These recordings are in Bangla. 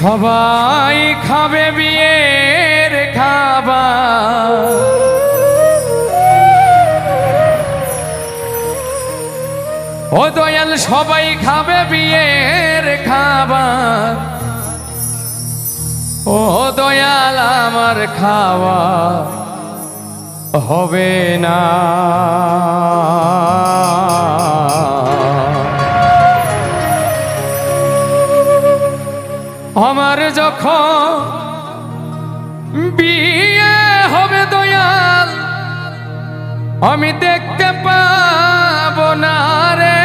সবাই খাবে বিয়ের খাবা ও দয়াল, সবাই খাবে বিয়ের খাবার। ও দয়াল, আমার খাওয়া হবে না। বিয়ে হবে দয়াল। আমি দেখতে পাব না রে।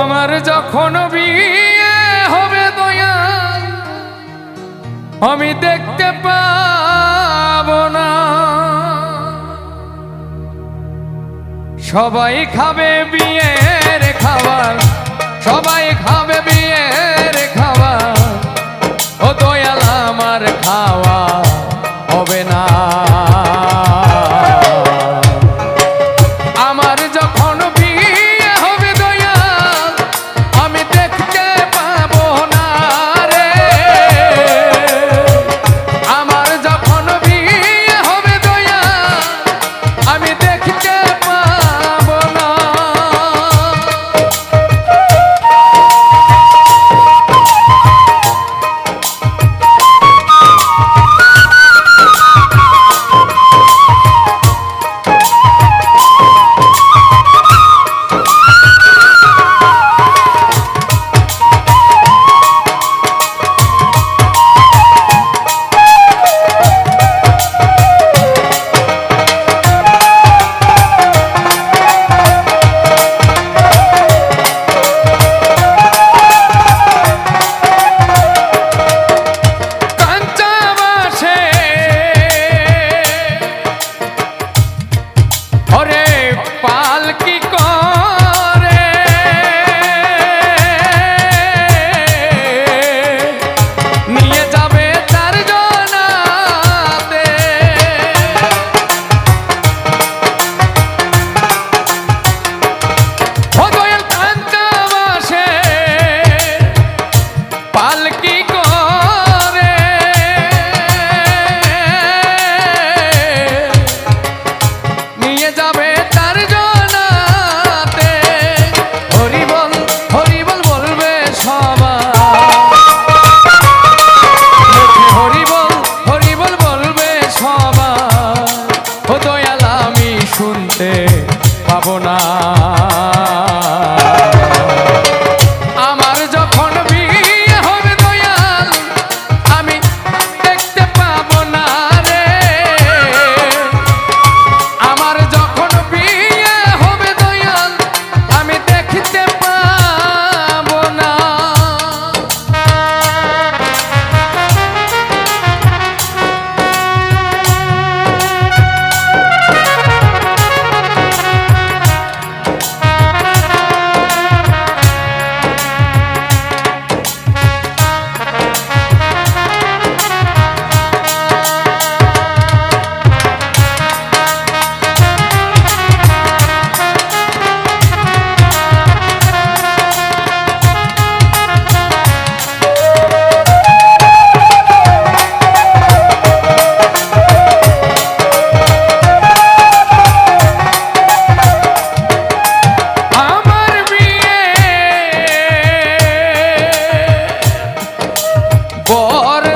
আমার যখন বিয়ে হবে দয়াল, আমি দেখতে পাবো না। সবাই খাবে বি সবাই rico. for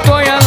તો યા